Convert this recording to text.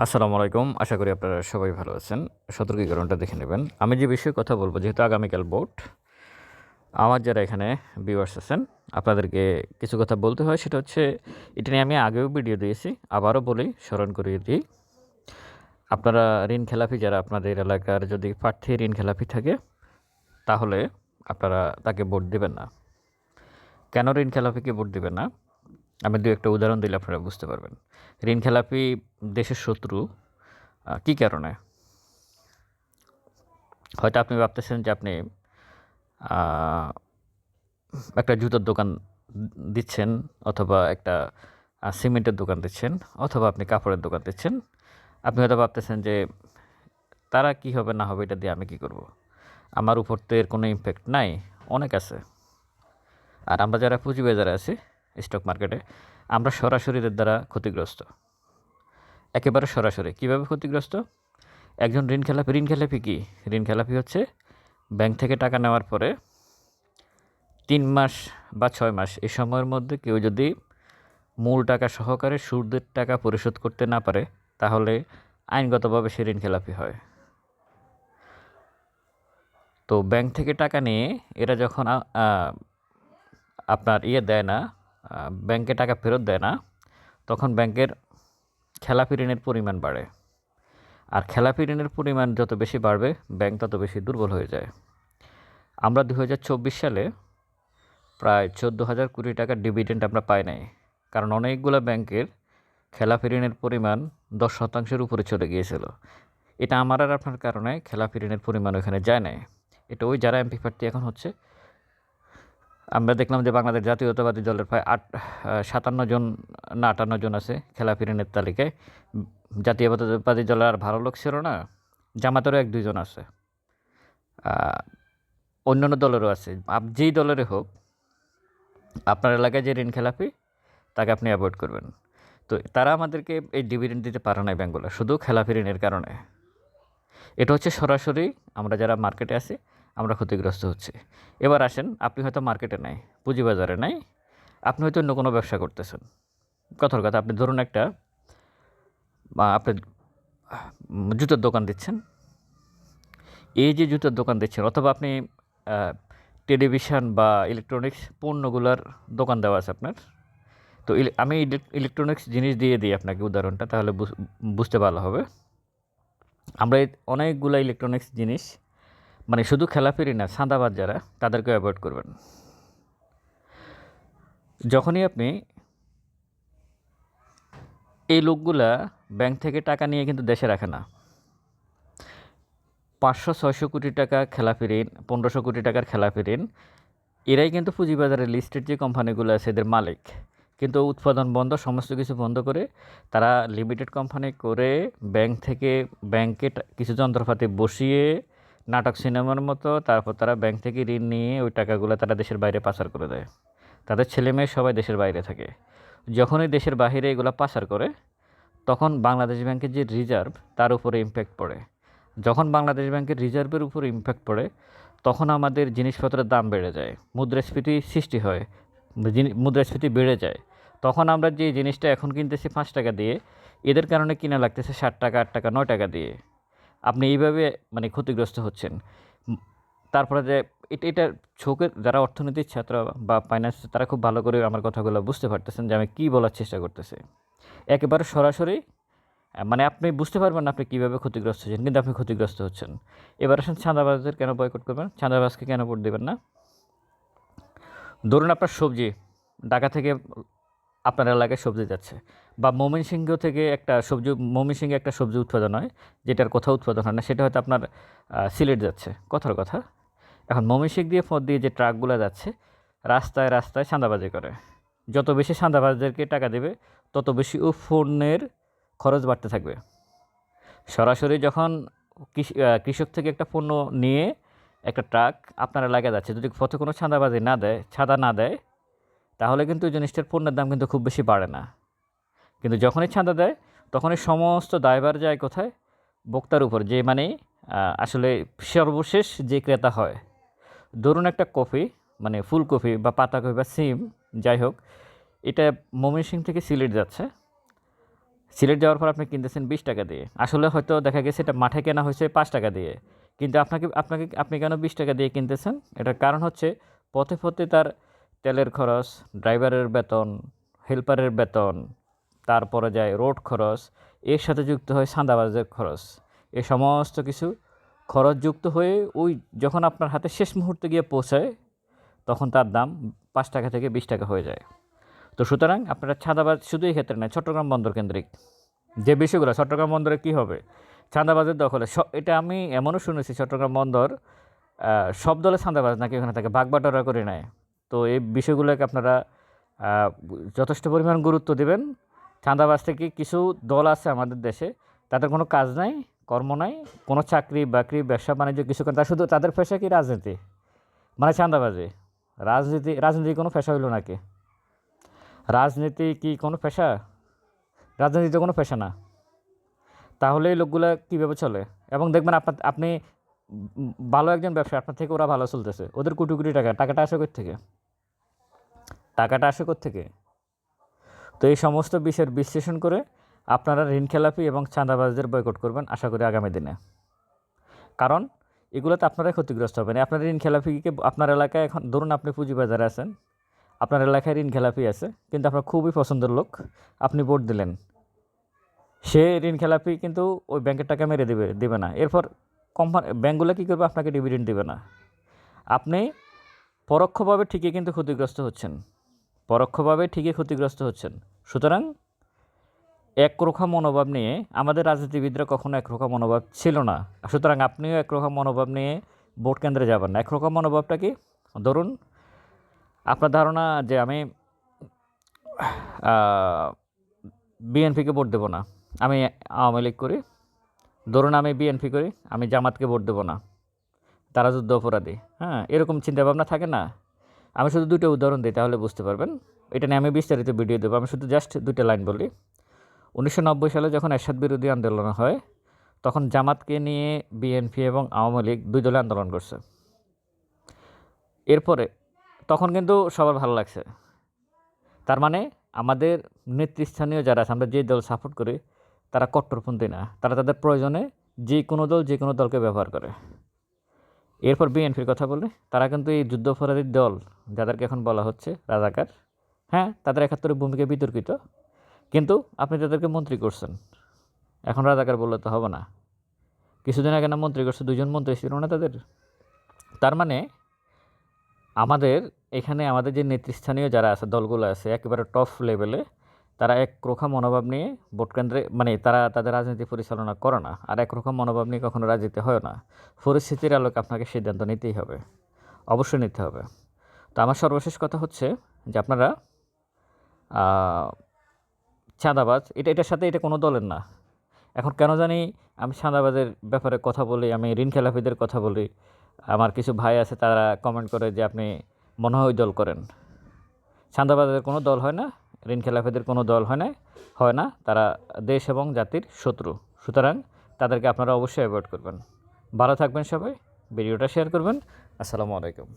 আসসালামু আলাইকুম। আশা করি আপনারা সবাই ভালো আছেন। সতর্কীকরণটা দেখে নেবেন। আমি যে বিষয়ে কথা বলব, যেহেতু আগামীকাল ভোট, আমার যারা এখানে ভিউয়ার্স আছেন, আপনাদেরকে কিছু কথা বলতে হয়। সেটা হচ্ছে, এটা নিয়ে আমি আগেও ভিডিও দিয়েছি, আবারও বলি, স্মরণ করিয়ে দিই। আপনারা ঋণ খেলাপি, যারা আপনাদের এলাকার যদি প্রার্থী ঋণ খেলাপি থাকে, তাহলে আপনারা তাকে ভোট দেবেন না। কেন ঋণ খেলাপিকে ভোট দেবেন না? আমি দু একটা উদাহরণ দিলে আপনারা বুঝতে পারবেন। ঋণ খেলাপি দেশের শত্রু কী কারণে? হয়তো আপনি ভাবতেছেন যে আপনি একটা জুতোর দোকান দিচ্ছেন অথবা একটা সিমেন্টের দোকান দিচ্ছেন অথবা আপনি কাপড়ের দোকান দিচ্ছেন। আপনি হয়তো ভাবতেছেন যে তারা কি হবে, না হবে, এটা দিয়ে আমি কি করব। আমার উপর তো এর কোনো ইম্প্যাক্ট নাই, অনেক আছে। আর আমরা যারা পুঁজিবাজারে আছি স্টক মার্কেটে আমরা সরাসরিদের দ্বারা ক্ষতিগ্রস্ত। একেবারে সরাসরি। কীভাবে ক্ষতিগ্রস্ত? একজন ঋণ খেলাপি ঋণ খেলাপি কী? ঋণ খেলাপি হচ্ছে ব্যাংক থেকে টাকা নেওয়ার পরে তিন মাস বা ছয় মাস এই সময়ের মধ্যে কেউ যদি মূল টাকা সহকারে সুদের টাকা পরিশোধ করতে না পারে, তাহলে আইনগতভাবে সে ঋণ খেলাপি হয়। তো ব্যাংক থেকে টাকা নিয়ে এরা যখন আপনার ইয়ে দেয় না ব্যাংকে টাকা ফেরত দেয় না, তখন ব্যাংকের খেলাপি ঋণের পরিমাণ বাড়ে। আর খেলাপি ঋণের পরিমাণ যত বেশি বাড়বে, ব্যাংক তত বেশি দুর্বল হয়ে যায়। আমরা দু হাজার চব্বিশ সালে প্রায় চোদ্দ হাজার কোটি টাকার ডিভিডেন্ড আমরা পাই নাই, কারণ অনেকগুলো ব্যাংকের খেলাপি ঋণের পরিমাণ দশ শতাংশের উপরে চলে গিয়েছিল। এটা আমার আর আপনার কারণে খেলাপি ঋণের পরিমাণ ওখানে যায় নাই। এটা ওই যারা এমপি প্রার্থী এখন হচ্ছে আমরা দেখলাম যে বাংলাদেশ জাতীয়তাবাদী দলের প্রায় আট সাতান্ন জন না আটান্ন জন আছে খেলাপি ঋণের তালিকায় জাতীয়তাবাদী দলের আর ভালো লোক ছিল না, জামাতেরও এক দুইজন আছে। অন্যান্য দলেরও আছে। আপ, যেই দলেরই হোক, আপনার এলাকায় যে ঋণ খেলাপি, তাকে আপনি অ্যাভয়েড করবেন। তো তারা আমাদেরকে এই ডিভিডেন্ড দিতে পারে না ব্যাঙ্কগুলো শুধু খেলাপি ঋণের কারণে। এটা হচ্ছে সরাসরি আমরা যারা মার্কেটে আছি আমরা ক্ষতিগ্রস্ত হচ্ছি। এবার আসেন, আপনি হয়তো মার্কেটে নাই, পুঁজিবাজারে নাই, আপনি হয়তো অন্য কোনো ব্যবসা করতেছেন। কথার কথা, আপনি ধরুন একটা আপনি জুতোর দোকান দিচ্ছেন। এই যে জুতোর দোকান দিচ্ছেন, অথবা আপনি টেলিভিশন বা ইলেকট্রনিক্স পণ্যগুলোর দোকান দেওয়া আছে আপনার। তো আমি ইলেকট্রনিক্স জিনিস দিয়ে দিই আপনাকে উদাহরণটা, তাহলে বুঝ- বুঝতে ভালো হবে। আমরা অনেকগুলো ইলেকট্রনিক্স জিনিস মানে শুধু খেলাফিরি না, সাদাবাদ যারা, তাদেরকে অ্যাভয়েড করবেন। যখনই আপনি এই লোকগুলা ব্যাংক থেকে টাকা নিয়ে কিন্তু দেশে রাখে না। পাঁচশো, ছয়শো কোটি টাকা খেলাপি ঋণ পনেরোশো কোটি টাকার খেলাপি ঋণ এরাই কিন্তু পুঁজিবাজারের লিস্টেড যে কোম্পানিগুলো আছে, এদের মালিক। কিন্তু উৎপাদন বন্ধ, সমস্ত কিছু বন্ধ করে তারা লিমিটেড কোম্পানি করে ব্যাংক থেকে ব্যাংকে কিছু যন্ত্রপাতি বসিয়ে নাটক সিনেমার মতো, তারপর তারা ব্যাংক থেকে ঋণ নিয়ে ওই টাকাগুলো তারা দেশের বাইরে পাচার করে দেয়। তাদের ছেলে মেয়ে সবাই দেশের বাইরে থাকে। যখনই দেশের বাইরে এগুলো পাচার করে, তখন বাংলাদেশ ব্যাংকের যে রিজার্ভ, তার উপরে ইম্প্যাক্ট পড়ে। যখন বাংলাদেশ ব্যাংকের রিজার্ভের উপর ইম্প্যাক্ট পড়ে, তখন আমাদের জিনিসপত্রের দাম বেড়ে যায়, মুদ্রাস্ফীতি সৃষ্টি হয় মুদ্রাস্ফীতি বেড়ে যায়। তখন আমরা যে জিনিসটা এখন কিনতেছি পাঁচ টাকা দিয়ে, এদের কারণে কিনা লাগতেছে ষাট টাকা, আট টাকা, নয় টাকা দিয়ে। আপনি এইভাবে মানে ক্ষতিগ্রস্ত হচ্ছেন। তারপরে যে, এটা এটা চোখের যারা অর্থনীতির ছাত্র বা ফাইন্যান্স তারা খুব ভালো করে আমার কথাগুলো বুঝতে পারতেছেন যে, আমি কী বলার চেষ্টা করতেছি। একেবারে সরাসরি মানে আপনি বুঝতে পারবেন না আপনি কীভাবে ক্ষতিগ্রস্ত হচ্ছেন, কিন্তু আপনি ক্ষতিগ্রস্ত হচ্ছেন। এবার আসেন চাঁদাবাজদের কেন বয়কট করবেন? চাঁদাবাজকে কেন ভোট দেবেন না? ধরুন আপনার সবজি, ঢাকা থেকে আপনার এলাকায় সবজি যাচ্ছে। বা ময়মনসিংহ থেকে একটা সবজি ময়মনসিংহে একটা সবজি উৎপাদন হয়, যেটার কোথাও উৎপাদন হয় না, সেটা হয়তো আপনার সিলেট যাচ্ছে। কথার কথা। এখন ময়মনসিংহ দিয়ে পথ দিয়ে যে ট্রাকগুলো যাচ্ছে, রাস্তায় রাস্তায় চাঁদাবাজি করে। যত বেশি চাঁদাবাজদেরকে টাকা দেবে, তত বেশি ও ফোনের খরচ বাড়তে থাকবে। সরাসরি যখন কৃষি- কৃষক থেকে একটা পণ্য নিয়ে একটা ট্রাক আপনার এলাকায় যাচ্ছে, যদি পথে কোনো চাঁদাবাজি না দেয় ছাদা না দেয় তাহলে কিন্তু ওই জিনিসটার পণ্যের দাম কিন্তু খুব বেশি বাড়ে না। কিন্তু যখনই চাঁদা দেয়, তখনই সমস্ত দায়ভার যায় কোথায়? ভোক্তার উপর, যে মানে আসলে সর্বশেষ যে ক্রেতা হয়। ধরুন একটা কফি মানে ফুলকপি বা পাতাকপি বা সিম, যাই হোক, এটা ময়মনসিং থেকে সিলেট যাচ্ছে। সিলেট যাওয়ার পর আপনি কিনতেছেন বিশ টাকা দিয়ে। আসলে হয়তো দেখা গেছে এটা মাঠে কেনা হয়েছে পাঁচ টাকা দিয়ে। কিন্তু আপনাকে আপনাকে, আপনি কেন বিশ টাকা দিয়ে কিনতেছেন? এটার কারণ হচ্ছে পথে পথে তার তেলের খরচ, ড্রাইভারের বেতন, হেল্পারের বেতন, তারপরে যায় রোড খরচ, এর সাথে যুক্ত হয় সান্দাবাজের খরচ। এ সমস্ত কিছু খরচ যুক্ত হয়ে ওই যখন আপনার হাতে শেষ মুহূর্তে গিয়ে পৌঁছায়, তখন তার দাম পাঁচ টাকা থেকে বিশ টাকা হয়ে যায়। তো সুতরাং আপনারা ছাদাবাজ শুধু এই ক্ষেত্রে নয়, চট্টগ্রাম বন্দর কেন্দ্রিক যে বিষয়গুলো, চট্টগ্রাম বন্দরে কী হবে? চাঁদাবাজের দখলে এটা আমি এমনও শুনেছি, চট্টগ্রাম বন্দর সব দলে চাঁদাবাজ নাকি ওখানে থাকে? বাগবাটোয়ারা করে নেয়। তো এই বিষয়গুলোকে আপনারা যথেষ্ট পরিমাণ গুরুত্ব দেবেন। চাঁদাবাজ থেকে কিছু দল আছে আমাদের দেশে, তাদের কোনো কাজ নাই, কর্ম নাই, কোনো চাকরি বাকরি, ব্যবসা বাণিজ্য কিছু তার শুধু তাদের পেশা কি রাজনীতি? মানে চাঁদাবাজি। রাজনীতি রাজনীতি কোনো পেশা হইল নাকি রাজনীতি কি কোনো পেশা? রাজনীতি তো কোনো পেশা না। তাহলে এই লোকগুলো কীভাবে চলে? এবং দেখবেন আপনার, আপনি ভালো একজন ব্যবসা আপনার থেকে ওরা ভালো চলতেছে। ওদের কোটি কোটি টাকা, টাকাটা আসে থেকে? টাকাটা আসে থেকে তো এই সমস্ত বিষয়ের বিশ্লেষণ করে আপনারা ঋণ খেলাপি এবং চাঁদাবাজদের বয়কট করবেন আশা করি আগামী দিনে। কারণ এগুলোতে আপনারাই ক্ষতিগ্রস্ত হবেন। আপনার ঋণ খেলাপিকে আপনার এলাকায় এখন ধরুন আপনি পুঁজিবাজারে আছেন। আপনার এলাকায় ঋণ খেলাপি আছে, কিন্তু আপনার খুবই পছন্দের লোক, আপনি ভোট দিলেন। সে ঋণ খেলাপি কিন্তু ওই ব্যাংকের টাকা মেরে দেবে দেবে না। এরপর কোম্পানি ব্যাঙ্কগুলো কী করবে? আপনাকে ডিভিডেন্ড দেবে না। আপনি পরোক্ষভাবে ঠিকই কিন্তু ক্ষতিগ্রস্ত হচ্ছেন। পরোক্ষভাবে ঠিকই ক্ষতিগ্রস্ত হচ্ছেন। সুতরাং একরোখা মনোভাব নিয়ে আমাদের রাজনীতিবিদরা কখনো একরোখা মনোভাব ছিল না। সুতরাং আপনিও একরোখা মনোভাব নিয়ে ভোট কেন্দ্রে যাবেন না। একরোখা মনোভাবটা কি? ধরুন আপনার ধারণা যে আমি বিএনপিকে ভোট দেবো না, আমি আওয়ামী লীগ করি। ধরুন আমি বিএনপি করি, আমি জামাতকে ভোট দেবো না। তারা যুদ্ধ অপরাধী হ্যাঁ এরকম চিন্তাভাবনা থাকে না। আমি শুধু দুটো উদাহরণ দিই, তাহলে বুঝতে পারবেন। এটা নিয়ে আমি বিস্তারিত ভিডিও দেবো। আমি শুধু জাস্ট দুটো লাইন বলি। উনিশশো নব্বই সালে যখন এরশাদ বিরোধী আন্দোলন হয়, তখন জামাতকে নিয়ে বিএনপি এবং আওয়ামী লীগ দুই দলে আন্দোলন করছে। এরপরে তখন কিন্তু সবার ভালো লাগছে। তার মানে আমাদের নেতৃস্থানীয় যারা আছে, আমরা যে দল সাপোর্ট করি, তারা কট্টরপন্থী না। তারা তাদের প্রয়োজনে যে কোনো দল, যে কোনো দলকে ব্যবহার করে। এরপর বিএনপির কথা বলে, তারা কিন্তু এই যুদ্ধপরাধীর দল যাদেরকে এখন বলা হচ্ছে রাজাকার হ্যাঁ তাদের একাত্তরের ভূমিকা বিতর্কিত, কিন্তু আপনি তাদেরকে মন্ত্রী করছেন। এখন রাজাকার বললে তো হবে না। কিছুদিন আগে না মন্ত্রী করছে দুজন মন্ত্রী ছিল না তাদের। তার মানে আমাদের এখানে আমাদের যে নেতৃস্থানীয় যারা আছে, দলগুলো আছে, একেবারে টপ লেভেলে তারা এক রোখা মনোভাব নিয়ে ভোট কেন্দ্রে মানে তারা তাদের রাজনীতি পরিচালনা করে না। আর এক রকম মনোভাব নিয়ে কখনো রাজনীতি হয় না। পরিস্থিতির আলোকে আপনাকে সিদ্ধান্ত নিতেই হবে। অবশ্যই নিতে হবে। তো আমার সর্বশেষ কথা হচ্ছে যে আপনারা চাঁদাবাজ, এটা, এটার সাথে এটা কোনো দলের না। এখন কেন জানি আমি চাঁদাবাজের ব্যাপারে কথা বলি, আমি ঋণ খেলাপিদের কথা বলি। আমার কিছু ভাই আছে, তারা কমেন্ট করে যে আপনি মনে হয় দল করেন। চাঁদাবাজের কোনো দল হয় না। ঋণ খেলাফেদের কোনো দল হয় না হয় না, তারা দেশ এবং জাতির শত্রু। সুতরাং তাদেরকে আপনারা অবশ্যই অ্যাভয়েড করবেন। ভালো থাকবেন সবাই, ভিডিওটা শেয়ার করবেন। আসসালামু আলাইকুম।